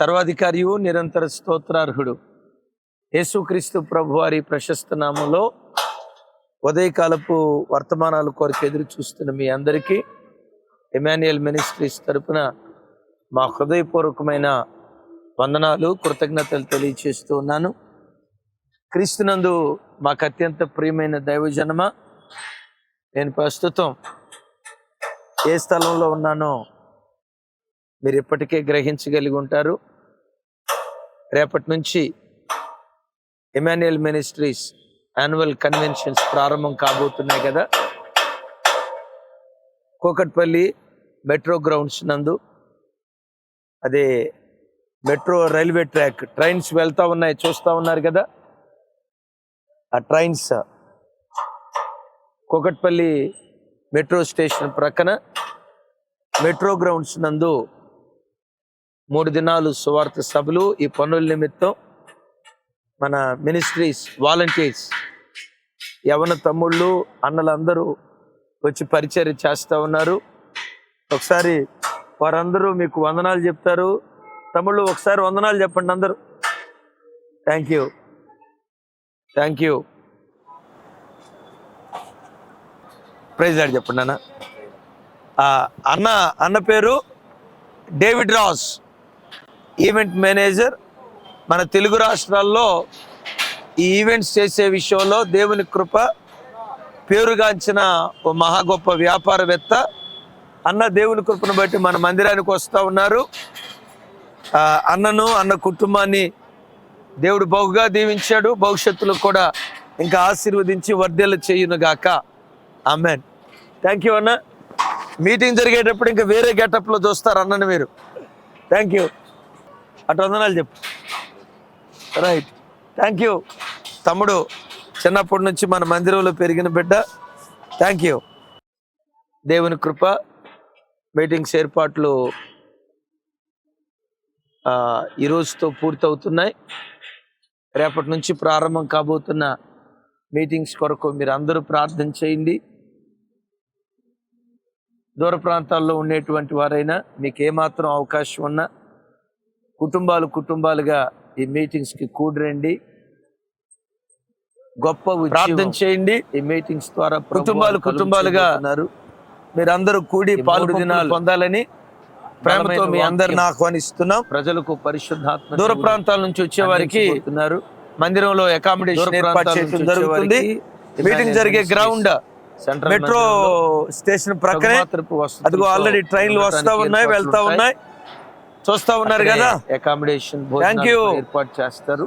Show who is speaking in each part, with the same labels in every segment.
Speaker 1: సర్వాధికారియు నిరంతర స్తోత్రార్హుడు. యేసుక్రీస్తు ప్రభువారి ప్రశస్తనామంలో ప్రశస్త నామంలో ఉదయకాలపు వర్తమానాలు కొరకు ఎదురు చూస్తున్న మీ అందరికీ ఎమాన్యుయల్ మినిస్ట్రీస్ తరపున మా హృదయపూర్వకమైన వందనాలు కృతజ్ఞతలు తెలియచేస్తూ ఉన్నాను. క్రీస్తునందు మాకు అత్యంత ప్రియమైన దైవజనమ నేను ప్రస్తుతం ఏ స్థలంలో ఉన్నానో మీరు ఇప్పటికే గ్రహించగలిగి ఉంటారు. రేపటి నుంచి ఎమాన్యుయల్ మినిస్ట్రీస్ యాన్యువల్ కన్వెన్షన్స్ ప్రారంభం కాబోతున్నాయి కదా. కోకట్పల్లి మెట్రో గ్రౌండ్స్ నందు అదే మెట్రో రైల్వే ట్రాక్ ట్రైన్స్ వెళ్తూ ఉన్నాయి చూస్తూ ఉన్నారు కదా. ఆ ట్రైన్స్ కోకట్పల్లి మెట్రో స్టేషన్ ప్రక్కన మెట్రో గ్రౌండ్స్ నందు మూడు దినాలు సువార్త సభలు ఈ పనుల నిమిత్తం మన మినిస్ట్రీస్ వాలంటీర్స్ యవన తమ్ముళ్ళు అన్నలందరూ వచ్చి పరిచర్య చేస్తూ ఉన్నారు. ఒకసారి వారందరూ మీకు వందనాలు చెప్తారు. తమ్ముళ్ళు ఒకసారి వందనాలు చెప్పండి అందరూ. Thank you thank you praise lord చెప్పండి అన్న. అన్న అన్న పేరు డేవిడ్ రాస్ ఈవెంట్ మేనేజర్ మన తెలుగు రాష్ట్రాల్లో ఈ ఈవెంట్స్ చేసే విషయంలో దేవుని కృప పేరుగాంచిన ఓ మహా గొప్ప వ్యాపారవేత్త. అన్న దేవుని కృపను బట్టి మన మందిరానికి వస్తూ ఉన్నారు. అన్నను అన్న కుటుంబాన్ని దేవుడు బహుగా దీవించాడు. భవిష్యత్తులో కూడా ఇంకా ఆశీర్వదించి వర్ధేల చేయును గాక. ఆమెన్. థ్యాంక్ యూ అన్న. మీటింగ్ జరిగేటప్పుడు ఇంకా వేరే గెటప్లో చూస్తారు అన్నని మీరు. థ్యాంక్ యూ అటు వందనాలు చెప్పు. రైట్ థ్యాంక్ యూ తమ్ముడు చిన్నప్పటి నుంచి మన మందిరంలో పెరిగిన బిడ్డ. థ్యాంక్ యూ దేవుని కృప మీటింగ్స్ ఏర్పాట్లు ఈరోజుతో పూర్తవుతున్నాయి. రేపటి నుంచి ప్రారంభం కాబోతున్న మీటింగ్స్ కొరకు మీరు అందరూ ప్రార్థన చేయండి. దూర ప్రాంతాల్లో ఉండేటువంటి వారైనా మీకు ఏమాత్రం అవకాశం ఉన్నా కుటుంబాలు కుటుంబాలుగా ఈ మీటింగ్స్కి కూడిరండి. గొప్ప. ప్రార్థన చేయండి. ఈ మీటింగ్స్ ద్వారా కుటుంబాలు కుటుంబాలుగా మీరందరూ కూడి పాల్గొ దినాలు పొందాలని ప్రేమతో మీ అందరిని ఆహ్వానిస్తున్నాం. ప్రజలకు పరిశుద్ధాత్మ దూర ప్రాంతాల నుంచి వచ్చే వారికి మందిరంలో అకామిడేషన్ ఏర్పాటు చేయడం జరుగుతుంది. మీటింగ్ జరిగే గ్రౌండ్ మెట్రో స్టేషన్ ప్రక్కనే అదిగో ఆల్రెడీ ట్రైన్లు వస్తా ఉన్నాయి వెళ్తా ఉన్నాయి. చూస్తా ఉన్నారు కదా? అకామిడేషన్ థ్యాంక్ యూ ఏర్పాటు చేస్తారు.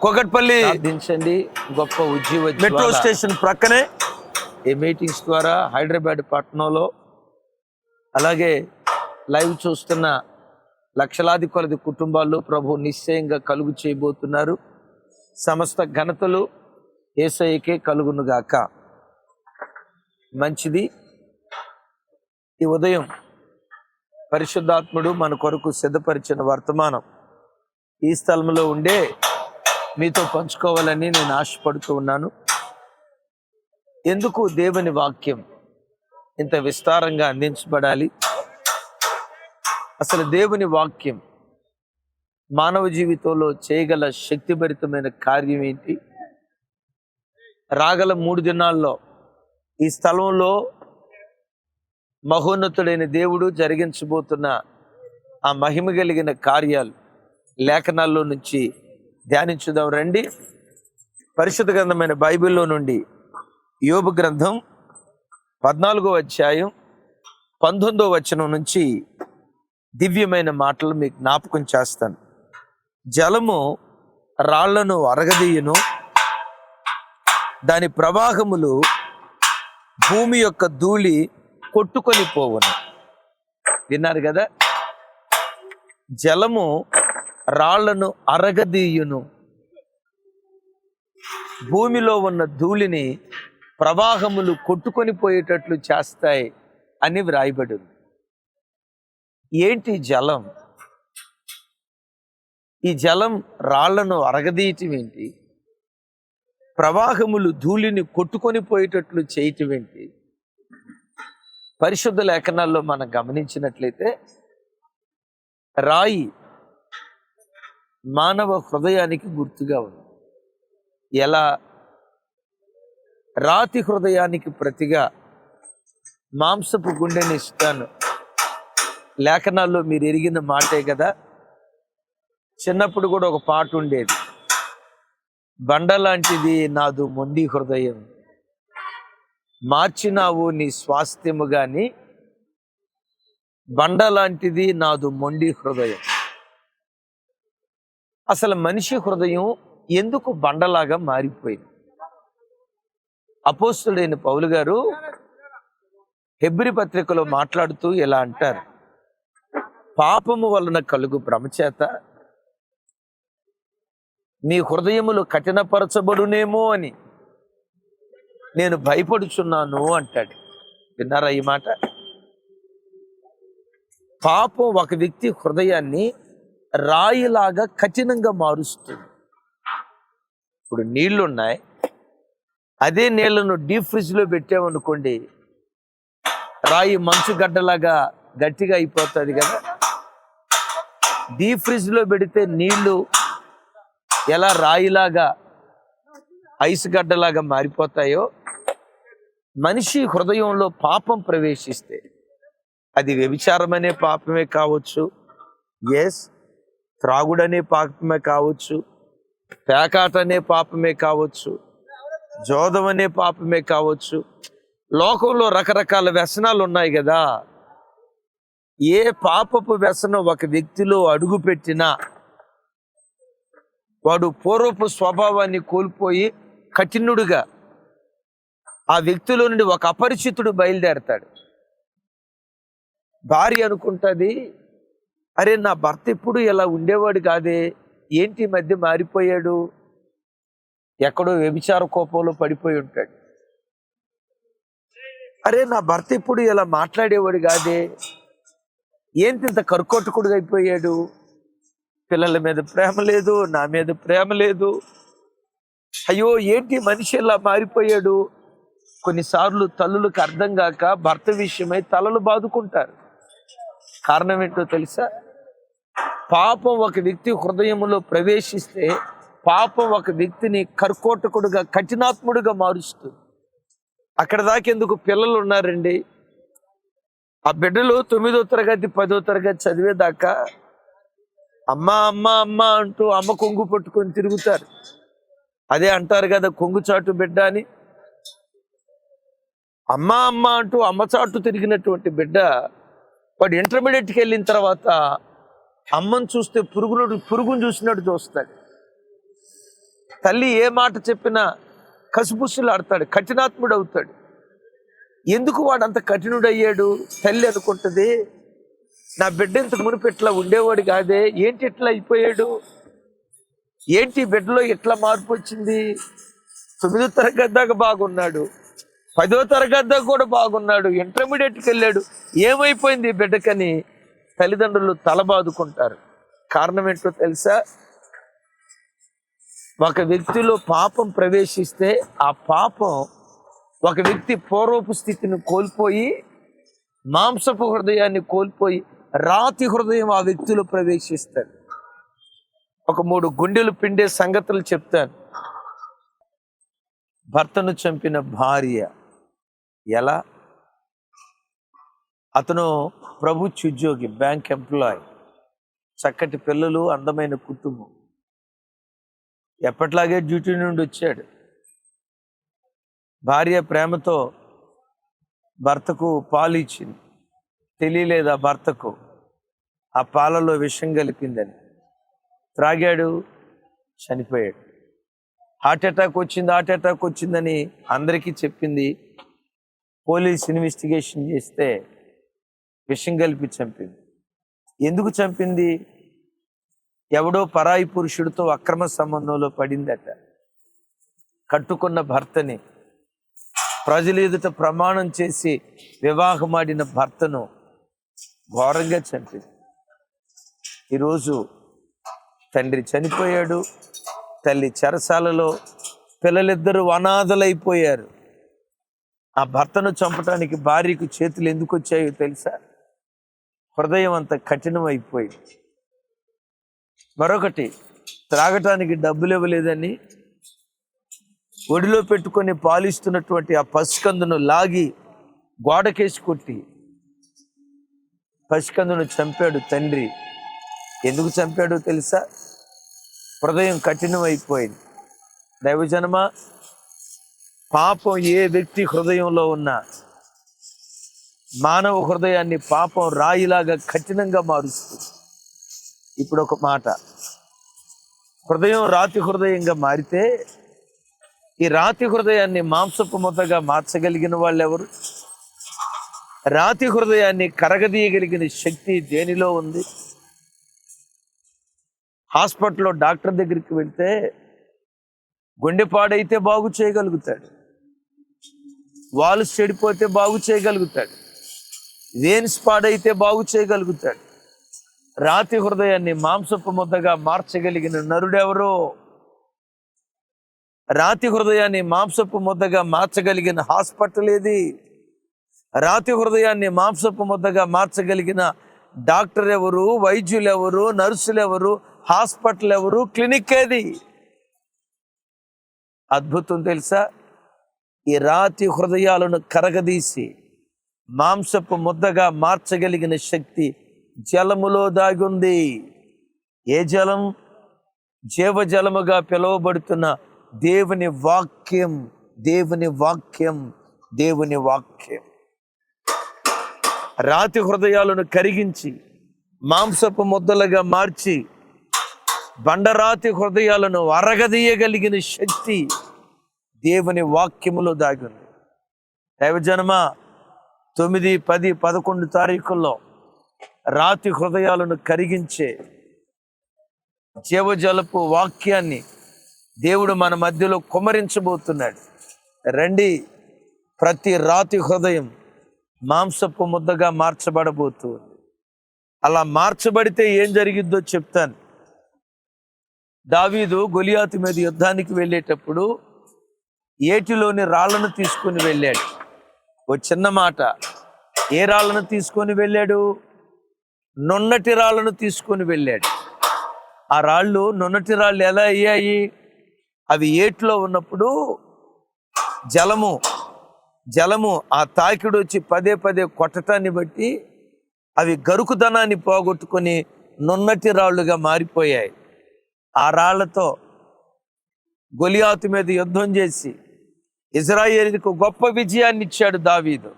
Speaker 1: కొకట్పల్లి దించండి గొప్ప ఉద్యోగ మెట్రో స్టేషన్ ప్రక్కనే. ఈ మీటింగ్స్ ద్వారా హైదరాబాద్ పట్టణంలో అలాగే లైవ్ చూస్తున్న లక్షలాది కొలది కుటుంబాల్లో ప్రభు నిశ్చయంగా కలుగు చేయబోతున్నారు. సమస్త ఘనతలు ఏసఐకే కలుగునుగాక. మంచిది. ఈ ఉదయం పరిశుద్ధాత్ముడు మన కొరకు సిద్ధపరిచిన వర్తమానం ఈ స్థలంలో ఉండే మీతో పంచుకోవాలని నేను ఆశపడుతూ ఉన్నాను. ఎందుకు దేవుని వాక్యం ఇంత విస్తారంగా అందించబడాలి? అసలు దేవుని వాక్యం మానవ జీవితంలో చేయగల శక్తిభరితమైన కార్యం ఏంటి? రాగల మూడు దినాల్లో ఈ స్థలంలో మహోన్నతుడైన దేవుడు జరిగించబోతున్న ఆ మహిమ కలిగిన కార్యాలు లేఖనాల్లో నుంచి ధ్యానించుదాం రండి. పరిశుద్ధ గ్రంథమైన బైబిల్లో నుండి యోబు గ్రంథం పద్నాలుగో అధ్యాయం పంతొమ్మిదో వచనం నుంచి దివ్యమైన మాటలు మీకు జ్ఞాపకం చేస్తాను. జలము రాళ్ళను అరగదీయును దాని ప్రవాహములు భూమి యొక్క ధూళి కొట్టుకొని పోవును. విన్నారు కదా? జలము రాళ్ళను అరగదీయును. భూమిలో ఉన్న ధూళిని ప్రవాహములు కొట్టుకొని పోయేటట్లు చేస్తాయి అని వ్రాయబడి ఏంటి జలం? ఈ జలం రాళ్ళను అరగదీయటం ఏంటి? ప్రవాహములు ధూళిని కొట్టుకొని పోయేటట్లు చేయటం ఏంటి? పరిశుద్ధ లేఖనాల్లో మనం గమనించినట్లయితే రాయి మానవ హృదయానికి గుర్తుగా ఉంది. ఎలా? రాతి హృదయానికి ప్రతిగా మాంసపు గుండెని ఇస్తాను. లేఖనాల్లో మీరు ఎరిగిన మాటే కదా? చిన్నప్పుడు కూడా ఒక పాట ఉండేది. బండ లాంటిది నాదు మొండి హృదయం. మార్చినావు నీ స్వాస్థ్యము గాని బండ లాంటిది నాదు మొండి హృదయం. అసలు మనిషి హృదయం ఎందుకు బండలాగా మారిపోయింది? అపోస్తుడైన పౌలు గారు హెబ్రి పత్రికలో మాట్లాడుతూ ఇలా అంటారు. పాపము వలన కలుగు భ్రమచేత మీ హృదయములు కఠినపరచబడునేమో అని. నేను భయపడుచున్నాను అంటాడు. విన్నారా ఈ మాట? పాపం ఒక వ్యక్తి హృదయాన్ని రాయిలాగా కఠినంగా మారుస్తుంది. ఇప్పుడు నీళ్ళున్నాయి. అదే నీళ్ళను డీప్ ఫ్రిడ్జ్లో పెట్టామనుకోండి రాయి మంచు గడ్డలాగా గట్టిగా అయిపోతుంది కదా? డీప్ ఫ్రిడ్జ్లో పెడితే నీళ్ళు ఎలా రాయిలాగా ఐస్ గడ్డలాగా మారిపోతాయో మనిషి హృదయంలో పాపం ప్రవేశిస్తే అది వ్యభిచారమనే పాపమే కావచ్చు. ఎస్ త్రాగుడనే పాపమే కావచ్చు. పేకాట అనే పాపమే కావచ్చు. జోదం అనే పాపమే కావచ్చు. లోకంలో రకరకాల వ్యసనాలు ఉన్నాయి కదా. ఏ పాపపు వ్యసనం ఒక వ్యక్తిలో అడుగు పెట్టినా వాడు పూర్వపు స్వభావాన్ని కోల్పోయి కఠినుడుగా ఆ వ్యక్తిలో నుండి ఒక అపరిచితుడు బయలుదేరతాడు. భార్య అనుకుంటుంది అరే నా భర్త ఎప్పుడు ఇలా ఉండేవాడు కాదే? ఏంటి మధ్య మారిపోయాడు? ఎక్కడో వ్యభిచార కోపంలో పడిపోయి ఉంటాడు. అరే నా భర్త ఎప్పుడు ఇలా మాట్లాడేవాడు కాదే? ఏంటి ఇంత కరుకొట్టుకుడుగా అయిపోయాడు? పిల్లల మీద ప్రేమ లేదు నా మీద ప్రేమ లేదు. అయ్యో ఏంటి మనిషి ఇలా మారిపోయాడు? కొన్నిసార్లు తల్లులకు అర్థం కాక భర్త విషయమై తలలు బాదుకుంటారు. కారణం ఏంటో తెలుసా? పాపం ఒక వ్యక్తి హృదయంలో ప్రవేశిస్తే పాపం ఒక వ్యక్తిని కర్కోటకుడుగా కఠినాత్ముడుగా మారుస్తుంది. అక్కడ దాకెందుకు పిల్లలు ఉన్నారండి? ఆ బిడ్డలు తొమ్మిదో తరగతి పదో తరగతి చదివేదాకా అమ్మ అమ్మ అమ్మ అంటూ అమ్మ కొంగు పట్టుకొని తిరుగుతారు. అదే అంటారు కదా కొంగు చాటు బిడ్డ అని. అమ్మ అమ్మ అంటూ అమ్మచాటు తిరిగినటువంటి బిడ్డ వాడు ఇంటర్మీడియట్కి వెళ్ళిన తర్వాత అమ్మను చూస్తే పురుగును పురుగును చూసినట్టు చూస్తాడు. తల్లి ఏ మాట చెప్పినా కసుపుసులు ఆడతాడు కఠినాత్ముడు అవుతాడు. ఎందుకు వాడు అంత కఠినుడయ్యాడు? తల్లి అనుకుంటుంది నా బిడ్డ ఇంతకు మునుపు ఇట్లా ఉండేవాడు కాదే ఏంటి ఇట్లా అయిపోయాడు? ఏంటి బిడ్డలో ఎట్లా మార్పు వచ్చింది? తొమ్మిదో తరగతి దాకా బాగున్నాడు. పదో తరగతి దాకా కూడా బాగున్నాడు. ఇంటర్మీడియట్కి వెళ్ళాడు. ఏమైపోయింది బిడ్డకని? తల్లిదండ్రులు తలబాదుకుంటారు. కారణం ఏంటో తెలుసా? ఒక వ్యక్తిలో పాపం ప్రవేశిస్తే ఆ పాపం ఒక వ్యక్తి పూర్వపు స్థితిని కోల్పోయి మాంసపు హృదయాన్ని కోల్పోయి రాతి హృదయం ఆ వ్యక్తిలో ప్రవేశిస్తాడు ఒక మూడు గుండెలు పిండే సంగతులు చెప్తాను. భర్తను చంపిన భార్య ఎలా? అతను ప్రభుత్వ ఉద్యోగి బ్యాంక్ ఎంప్లాయ్ చక్కటి పిల్లలు అందమైన కుటుంబం. ఎప్పట్లాగే డ్యూటీ నుండి వచ్చాడు. భార్య ప్రేమతో భర్తకు పాలు ఇచ్చింది తెలియలేదు ఆ భర్తకు. ఆ పాలలో విషం కలిపిందని. త్రాగాడు చనిపోయాడు. హార్ట్ అటాక్ వచ్చింది హార్ట్ అటాక్ వచ్చిందని అందరికీ చెప్పింది. పోలీస్ ఇన్వెస్టిగేషన్ చేస్తే విషం కలిపి చంపింది. ఎందుకు చంపింది? ఎవడో పరాయి పురుషుడితో అక్రమ సంబంధంలో పడిందట. కట్టుకున్న భర్తని ప్రజల ఎదుట ప్రమాణం చేసి వివాహమాడిన భర్తను ఘోరంగా చంపింది. ఈరోజు తండ్రి చనిపోయాడు. తల్లి చెరసాలలో పిల్లలిద్దరూ అనాథలైపోయారు. ఆ భర్తను చంపటానికి భార్యకు చేతులు ఎందుకు వచ్చాయో తెలుసా? హృదయం అంత కఠినం అయిపోయింది మరొకటి త్రాగటానికి డబ్బులు ఇవ్వలేదని ఒడిలో పెట్టుకొని పాలిస్తున్నటువంటి ఆ పసికందును లాగి గోడకేసి కొట్టి పసికందును చంపాడు తండ్రి. ఎందుకు చంపాడో తెలుసా? హృదయం కఠినమైపోయింది. దైవజనమ పాపం ఏ వ్యక్తి హృదయంలో ఉన్నా మానవ హృదయాన్ని పాపం రాయిలాగా కఠినంగా మారుస్తుంది. ఇప్పుడు ఒక మాట. హృదయం రాతి హృదయంగా మారితే ఈ రాతి హృదయాన్ని మాంసపు ముద్దగా మార్చగలిగిన వాళ్ళు ఎవరు రాతి హృదయాన్ని కరగదీయగలిగిన శక్తి దేనిలో ఉంది? హాస్పిటల్లో డాక్టర్ దగ్గరికి వెళ్తే గుండె పాడైతే బాగు చేయగలుగుతాడు. వాళ్ళు చెడిపోతే బాగు చేయగలుగుతాడు. వేన్స్ పాడైతే బాగు చేయగలుగుతాడు. రాతి హృదయాన్ని మాంసపు ముద్దగా మార్చగలిగిన నరుడెవరో? రాతి హృదయాన్ని మాంసపు ముద్దగా మార్చగలిగిన హాస్పిటల్ ఏది? రాతి హృదయాన్ని మాంసపు ముద్దగా మార్చగలిగిన డాక్టర్ ఎవరు వైద్యులు ఎవరు నర్సులు ఎవరు హాస్పిటల్ ఎవరు? క్లినిక్ ఏది? అద్భుతం తెలుసా? ఈ రాతి హృదయాలను కరగదీసి మాంసపు ముద్దగా మార్చగలిగిన శక్తి జలములో దాగుంది. ఏ జలం? జీవజలముగా పిలువబడుతున్న దేవుని వాక్యం దేవుని వాక్యం దేవుని వాక్యం. రాతి హృదయాలను కరిగించి మాంసపు ముద్దలుగా మార్చి బండరాతి హృదయాలను అరగదీయగలిగిన శక్తి దేవుని వాక్యములో దాగింది దైవజనమ తొమ్మిది పది పదకొండు తారీఖుల్లో రాతి హృదయాలను కరిగించే జీవజలపు వాక్యాన్ని దేవుడు మన మధ్యలో కుమరించబోతున్నాడు. రండి ప్రతి రాతి హృదయం మాంసపు ముద్దగా మార్చబడబోతుంది అలా మార్చబడితే ఏం జరిగిద్దో చెప్తాను. దావీదు గొలియాతు మీద యుద్ధానికి వెళ్ళేటప్పుడు ఏటిలోని రాళ్ళను తీసుకొని వెళ్ళాడు. ఓ చిన్న మాట. ఏ రాళ్ళను తీసుకొని వెళ్ళాడు? నున్నటి రాళ్ళను తీసుకొని వెళ్ళాడు. ఆ రాళ్ళు నున్నటి రాళ్ళు ఎలా అయ్యాయి? అవి ఏట్లో ఉన్నప్పుడు జలము జలము ఆ తాకిడు వచ్చి పదే పదే కొట్టటాన్ని బట్టి అవి గరుకుదనాన్ని పోగొట్టుకొని నున్నటి రాళ్ళుగా మారిపోయాయి. ఆ రాళ్ళతో గొలియాతు మీద యుద్ధం చేసి ఇజ్రాయేలుకు గొప్ప విజయాన్ని ఇచ్చాడు దావీదు.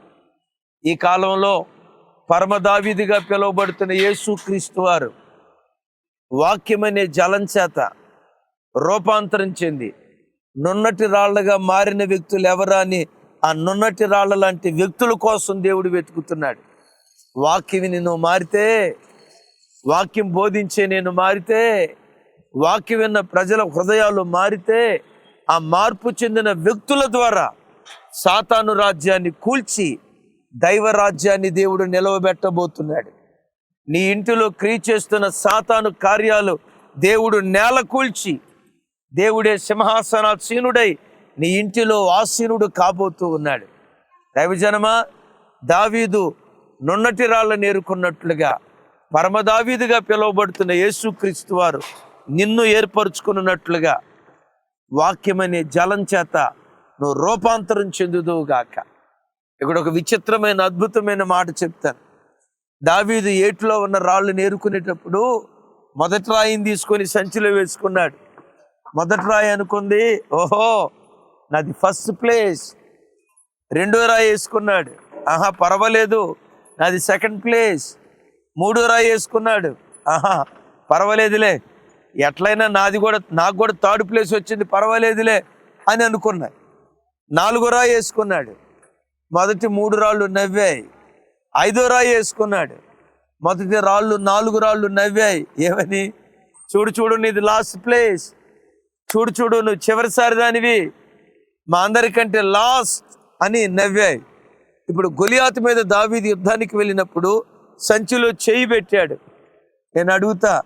Speaker 1: ఈ కాలంలో పరమ దావీదిగా పిలువబడుతున్న యేసుక్రీస్తు వారు వాక్యమనే జలం చేత రూపాంతరం చెంది నున్నటి రాళ్ళుగా మారిన వ్యక్తులు ఎవరా అని ఆ నున్నటి రాళ్ళ లాంటి వ్యక్తుల కోసం దేవుడు వెతుకుతున్నాడు. వాక్యం నేను మారితే వాక్యం బోధించే నేను మారితే వాక్యం విన్న ప్రజల హృదయాలు మారితే ఆ మార్పు చెందిన వ్యక్తుల ద్వారా సాతాను రాజ్యాన్ని కూల్చి దైవ రాజ్యాన్ని దేవుడు నిలవబెట్టబోతున్నాడు. నీ ఇంటిలో క్రియ చేస్తున్న సాతాను కార్యాలు దేవుడు నేల కూల్చి దేవుడే సింహాసనాసీనుడై నీ ఇంటిలో ఆసీనుడు కాబోతూ ఉన్నాడు. దైవజనమా దావీదు నున్నటి రాళ్ళ ఏరుకున్నట్లుగా పరమ దావీదుగా పిలువబడుతున్న యేసుక్రీస్తు వారు నిన్ను ఏర్పరచుకున్నట్లుగా వాక్యమనే జలం చేత నువ్వు రూపాంతరం చెందుదువుగాక ఇక్కడ ఒక విచిత్రమైన అద్భుతమైన మాట చెప్తాను. దావీదు ఏట్లో ఉన్న రాళ్ళు నేరుకునేటప్పుడు మొదటి రాయిని తీసుకొని సంచిలో వేసుకున్నాడు. మొదటి రాయి అనుకుంది ఓహో నాది ఫస్ట్ ప్లేస్. రెండో రాయి వేసుకున్నాడు. ఆహా పర్వాలేదు నాది సెకండ్ ప్లేస్. మూడో రాయి వేసుకున్నాడు. ఆహా పర్వాలేదులే. ఎట్లయినా నాది కూడా నాకు కూడా థర్డ్ ప్లేస్ వచ్చింది పర్వాలేదులే అని అనుకున్నా. నాలుగో రాయి వేసుకున్నాడు. మొదటి మూడు రాళ్ళు నవ్వాయి. ఐదో రాయి వేసుకున్నాడు. మొదటి రాళ్ళు నాలుగు రాళ్ళు నవ్వాయి. ఏమని? చూడు చూడు నీది లాస్ట్ ప్లేస్ చూడు చూడు నువ్వు చివరిసారి దానివి. మా అందరికంటే లాస్ట్ అని నవ్వాయి. ఇప్పుడు గొలియాతు మీద దావీది యుద్ధానికి వెళ్ళినప్పుడు సంచిలో చేయి పెట్టాడు. నేను అడుగుతా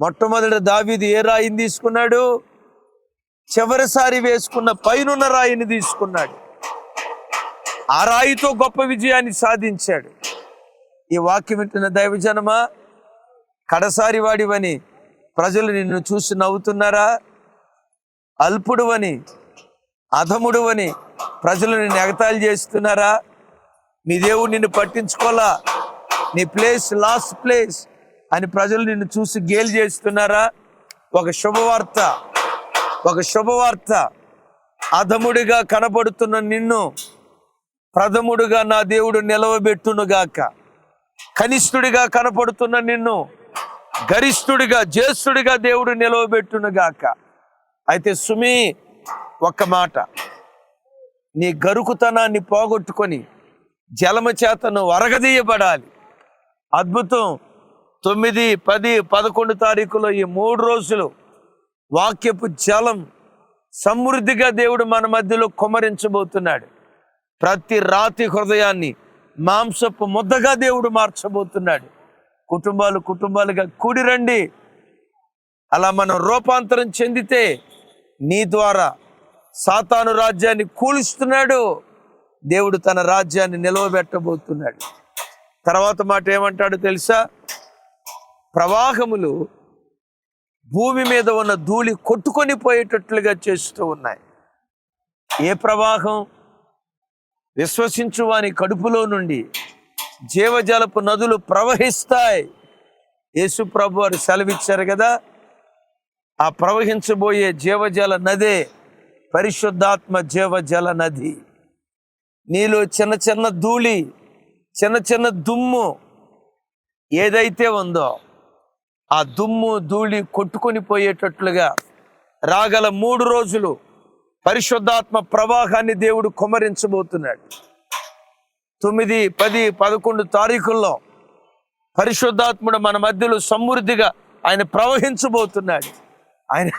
Speaker 1: మొట్టమొదటి దావీది ఏ రాయిని తీసుకున్నాడు? చివరిసారి వేసుకున్న పైనున్న రాయిని తీసుకున్నాడు. ఆ రాయితో గొప్ప విజయాన్ని సాధించాడు. ఈ వాక్యం వింటున్న దైవజనమా కడసారి వాడివని ప్రజలు నిన్ను చూసి నవ్వుతున్నారా? అల్పుడువని అధముడువని ప్రజలు నిన్ను ఎగతాళి చేస్తున్నారా? నీ దేవుడు నిన్ను పట్టించుకోలా? నీ ప్లేస్ లాస్ట్ ప్లేస్. అని ప్రజలు నిన్ను చూసి గేలు చేస్తున్నారా? ఒక శుభవార్త ఒక శుభవార్త. అధముడిగా కనబడుతున్న నిన్ను ప్రథముడుగా నా దేవుడు నిలవబెట్టునుగాక. కనిష్ఠుడిగా కనపడుతున్న నిన్ను గరిష్ఠుడిగా జ్యేష్ఠుడిగా దేవుడు నిలవబెట్టునుగాక. అయితే సుమి ఒక్క మాట. నీ గరుకుతనాన్ని పోగొట్టుకొని జలమ చేతను అరగదీయబడాలి. అద్భుతం. తొమ్మిది పది పదకొండు తారీఖులో ఈ మూడు రోజులు వాక్యపు జలం సమృద్ధిగా దేవుడు మన మధ్యలో కుమరించబోతున్నాడు ప్రతి రాతి హృదయాన్ని మాంసపు ముద్దగా దేవుడు మార్చబోతున్నాడు. కుటుంబాలు కుటుంబాలుగా కూడిరండి. అలా మనం రూపాంతరం చెందితే నీ ద్వారా సాతాను రాజ్యాన్ని కూలుస్తున్నాడు. దేవుడు తన రాజ్యాన్ని నిలవబెట్టబోతున్నాడు. తర్వాత మాట ఏమంటాడు తెలుసా? ప్రవాహములు భూమి మీద ఉన్న ధూళి కొట్టుకొని పోయేటట్లుగా చేస్తూ ఉన్నాయి. ఏ ప్రవాహం? విశ్వసించు వాని కడుపులో నుండి జీవజలపు నదులు ప్రవహిస్తాయి. యేసు ప్రభు వారు సెలవిచ్చారు కదా ఆ ప్రవహించబోయే జీవజల నదే పరిశుద్ధాత్మ జీవజల నది. నీలో చిన్న చిన్న ధూళి చిన్న చిన్న దుమ్ము ఏదైతే ఉందో ఆ దుమ్ము ధూళి కొట్టుకొని పోయేటట్లుగా రాగల మూడు రోజులు పరిశుద్ధాత్మ ప్రవాహాన్ని దేవుడు కుమరించబోతున్నాడు. తొమ్మిది పది పదకొండు తారీఖుల్లో పరిశుద్ధాత్ముడు మన మధ్యలో సమృద్ధిగా ఆయన ప్రవహించబోతున్నాడు. ఆయన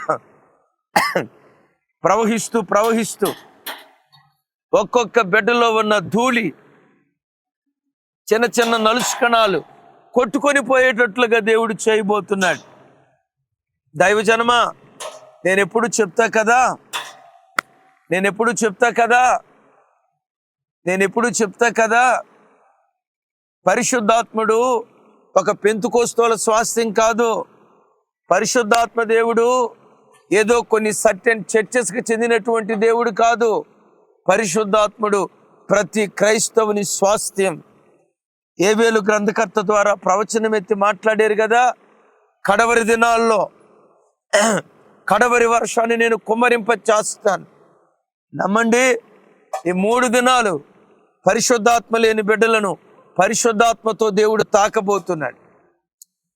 Speaker 1: ప్రవహిస్తూ ప్రవహిస్తూ ఒక్కొక్క బిడ్డలో ఉన్న ధూళి చిన్న చిన్న నలుసుకణాలు కొట్టుకొని పోయేటట్లుగా దేవుడు చేయబోతున్నాడు. దైవజనమా నేను ఎప్పుడు చెప్తా కదా? నేను ఎప్పుడు చెప్తా కదా? నేను ఎప్పుడు చెప్తా కదా? పరిశుద్ధాత్ముడు ఒక పెంతుకోస్తోల స్వాస్థ్యం కాదు. పరిశుద్ధాత్మ దేవుడు ఏదో కొన్ని సర్టెన్ చర్చెస్కి చెందినటువంటి దేవుడు కాదు. పరిశుద్ధాత్ముడు ప్రతి క్రైస్తవుని స్వాస్థ్యం. ఏబేలు గ్రంథకర్త ద్వారా ప్రవచనం ఎత్తి మాట్లాడారు కదా? కడవరి దినాల్లో కడవరి వర్షాన్ని నేను కుమ్మరింప చేస్తాను నమ్మండి ఈ మూడు దినాలు పరిశుద్ధాత్మ లేని బిడ్డలను పరిశుద్ధాత్మతో దేవుడు తాకబోతున్నాడు.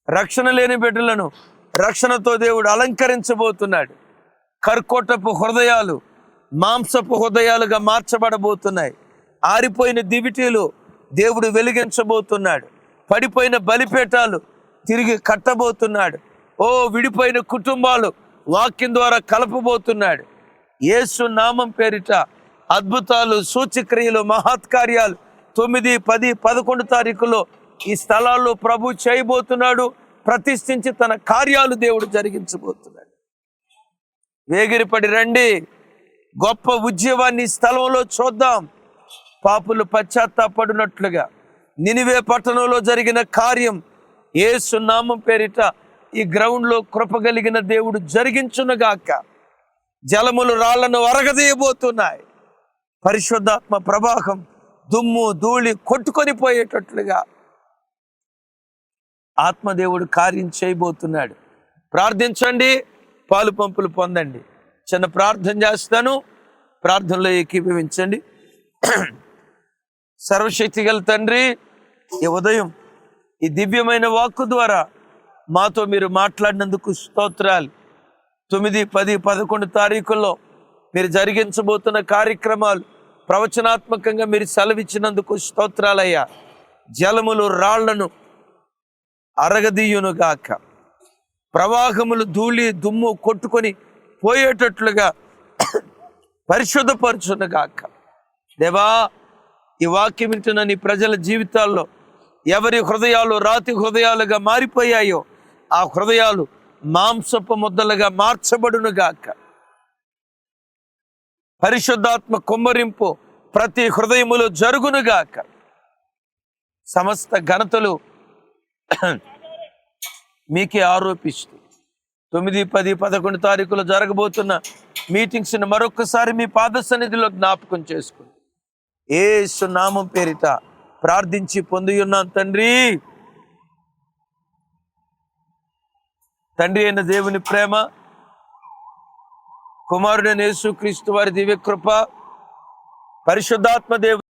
Speaker 1: రక్షణ లేని బిడ్డలను రక్షణతో దేవుడు అలంకరించబోతున్నాడు. కర్కోటపు హృదయాలు మాంసపు హృదయాలుగా మార్చబడబోతున్నాయి. ఆరిపోయిన దివిటీలు దేవుడు వెలిగించబోతున్నాడు. పడిపోయిన బలిపేటాలు తిరిగి కట్టబోతున్నాడు. ఓ విడిపోయిన కుటుంబాలు వాక్యం ద్వారా కలపబోతున్నాడు. యేసు నామం పేరిట అద్భుతాలు సూచక్రియలు మహత్కార్యాలు తొమ్మిది పది పదకొండు తారీఖులో ఈ స్థలాల్లో ప్రభు చేయబోతున్నాడు. ప్రతిష్ఠించి తన కార్యాలు దేవుడు జరిగించబోతున్నాడు. వేగిరిపడి రండి. గొప్ప ఉద్యమాన్ని స్థలంలో చూద్దాం. పాపులు పశ్చాత్తాపడినట్లుగా నినివే పట్టణంలో జరిగిన కార్యం ఏసు నామం పేరిట ఈ గ్రౌండ్లో కృపగలిగిన దేవుడు జరిగించునుగాక. జలములు రాళ్ళను అరగదీయబోతున్నాయి పరిశుద్ధాత్మ ప్రవాహం దుమ్ము ధూళి కొట్టుకొని పోయేటట్లుగా ఆత్మదేవుడు కార్యం చేయబోతున్నాడు. ప్రార్థించండి పాలు పంపులు పొందండి. చిన్న ప్రార్థన చేస్తాను. ప్రార్థనలో ఏకీభవించండి. సర్వశక్తి గల తండ్రి ఈ ఉదయం ఈ దివ్యమైన వాక్కు ద్వారా మాతో మీరు మాట్లాడినందుకు స్తోత్రాలు. తొమ్మిది పది పదకొండు తారీఖుల్లో మీరు జరిగించబోతున్న కార్యక్రమాలు ప్రవచనాత్మకంగా మీరు సెలవిచ్చినందుకు స్తోత్రాలయ్యా. జలములు రాళ్ళను అరగదీయునుగాక. ప్రవాహములు ధూళి దుమ్ము కొట్టుకొని పోయేటట్లుగా పరిశుద్ధపరచునుగాక. దేవా ఈ వాక్యం వింటున్న నీ ప్రజల జీవితాల్లో ఎవరి హృదయాలు రాతి హృదయాలుగా మారిపోయాయో ఆ హృదయాలు మాంసపు ముద్దలుగా మార్చబడునుగాక. పరిశుద్ధాత్మ కుమ్మరింపు ప్రతి హృదయములో జరుగునుగాక. సమస్త ఘనతలు మీకే ఆరోపిస్తూ తొమ్మిది పది పదకొండు తారీఖులో జరగబోతున్న మీటింగ్స్ని మరొకసారి మీ పాద సన్నిధిలో జ్ఞాపకం చేసుకుంది ఏ నామం పేరిట ప్రార్థించి పొంది తండ్రి. తండ్రి అయిన దేవుని ప్రేమ కుమారుడైన యేసుక్రీస్తు వారి దివ్య కృప పరిశుద్ధాత్మ దేవు